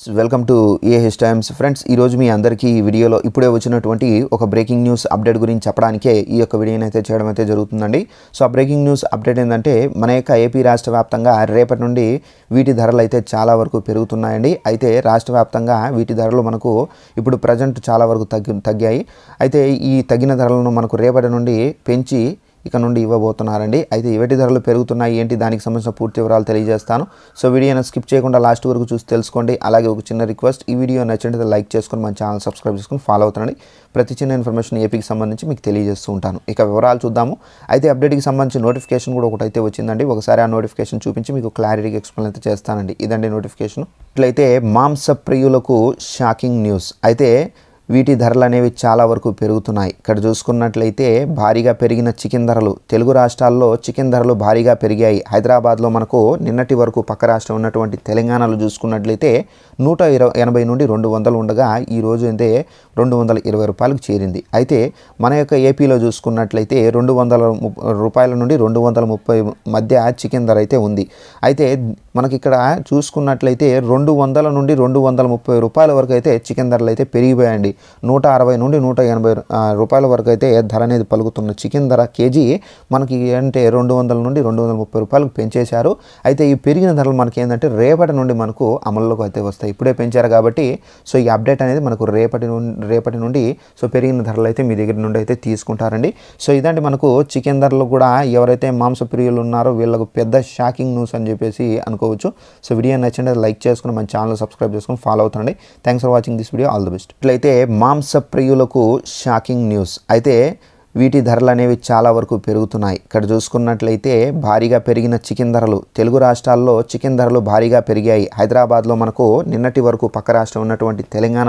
Welcome to A H times friends ఈరోజు మీ అందరికీ ఈ వీడియోలో ఇప్పుడే వచ్చినటువంటి ఒక బ్రేకింగ్ న్యూస్ అప్డేట్ గురించి చెప్పడానికే ఈ యొక్క వీడియోని అయితే చేయడం అయితే జరుగుతుందండి. సో ఆ బ్రేకింగ్ న్యూస్ అప్డేట్ ఏంటంటే మన యొక్క ఏపీ రాష్ట్ర వ్యాప్తంగా రేపటి నుండి వీటి ధరలు అయితే చాలా వరకు పెరుగుతున్నాయండి. అయితే రాష్ట్ర వ్యాప్తంగా వీటి ధరలు మనకు ఇప్పుడు ప్రజెంట్ చాలా వరకు తగ్గి తగ్గాయి. అయితే ఈ తగ్గిన ధరలను మనకు రేపటి నుండి పెంచి ఇక నుండి ఇవ్వబోతున్నారండి. అయితే ఇవటి ధరలు పెరుగుతున్నాయి ఏంటి దానికి సంబంధించిన పూర్తి వివరాలు తెలియజేస్తాను. సో వీడియోని స్కిప్ చేయకుండా లాస్ట్ వరకు చూసి తెలుసుకోండి. అలాగే ఒక చిన్న రిక్వెస్ట్ ఈ వీడియో నచ్చినట్లయితే లైక్ చేసుకొని మన ఛానల్ సబ్స్క్రైబ్ చేసుకొని ఫాలో అవుతానండి ప్రతి చిన్న ఇన్ఫర్మేషన్ ఏపీకి సంబంధించి మీకు తెలియజేస్తూ ఉంటాను. ఇక వివరాలు చూద్దాము. అయితే అప్డేట్కి సంబంధించి నోటిఫికేషన్ కూడా ఒకటి అయితే వచ్చిందండి. ఒకసారి ఆ నోటిఫికేషన్ చూపించి మీకు క్లారిటీగా ఎక్స్ప్లెయిన్ అయితే చేస్తానండి. ఇదండి నోటిఫికేషన్. ఇట్లయితే మాంస ప్రియులకు షాకింగ్ న్యూస్. అయితే వీటి ధరలు అనేవి చాలా వరకు పెరుగుతున్నాయి. ఇక్కడ చూసుకున్నట్లయితే భారీగా పెరిగిన చికెన్ ధరలు తెలుగు రాష్ట్రాల్లో చికెన్ ధరలు భారీగా పెరిగాయి. హైదరాబాద్లో మనకు నిన్నటి వరకు పక్క రాష్ట్రం ఉన్నటువంటి తెలంగాణలో చూసుకున్నట్లయితే నూట ఇరవై ఎనభై నుండి రెండు వందలు ఉండగా ఈ రోజు అయితే రెండు వందల ఇరవై రూపాయలకు చేరింది. అయితే మన యొక్క ఏపీలో చూసుకున్నట్లయితే రెండు వందల రూపాయల నుండి రెండు వందల ముప్పై మధ్య చికెన్ ధర అయితే ఉంది. అయితే మనకి ఇక్కడ చూసుకున్నట్లయితే రెండు వందల నుండి రెండు వందల ముప్పై రూపాయల వరకు అయితే చికెన్ ధరలు అయితే పెరిగిపోయాయండి. నూట అరవై నుండి నూట ఎనభై రూపాయల వరకు అయితే ధర అనేది పలుకుతున్న చికెన్ ధర కేజీ మనకి అంటే రెండు వందల నుండి రెండు వందల ముప్పై రూపాయలకు పెంచేశారు. అయితే ఈ పెరిగిన ధరలు మనకి ఏంటంటే రేపటి నుండి మనకు అమల్లోకి అయితే వస్తాయి. ఇప్పుడే పెంచారు కాబట్టి సో ఈ అప్డేట్ అనేది మనకు రేపటి నుండి రేపటి నుండి సో పెరిగిన ధరలు అయితే మీ దగ్గర నుండి అయితే తీసుకుంటారండి. సో ఇదండి మనకు చికెన్ ధరలు కూడా ఎవరైతే మాంస ప్రియులు ఉన్నారో వీళ్ళకు పెద్ద షాకింగ్ న్యూస్ అని చెప్పేసి అనుకోవచ్చు. సో వీడియో నచ్చింటే లైక్ చేసుకుని మన ఛానల్ సబ్స్క్రైబ్ చేసుకుని follow అవుతుండండి. Thanks for watching this video all the best ఇట్లయితే మాంస ప్రియులకు షాకింగ్ న్యూస్ అయితే వీటి ధరలు అనేవి చాలా వరకు పెరుగుతున్నాయి. ఇక్కడ చూసుకున్నట్లయితే భారీగా పెరిగిన చికెన్ ధరలు. తెలుగు రాష్ట్రాల్లో చికెన్ ధరలు భారీగా పెరిగాయి. హైదరాబాద్లో మనకు నిన్నటి వరకు పక్క రాష్ట్రం ఉన్నటువంటి తెలంగాణ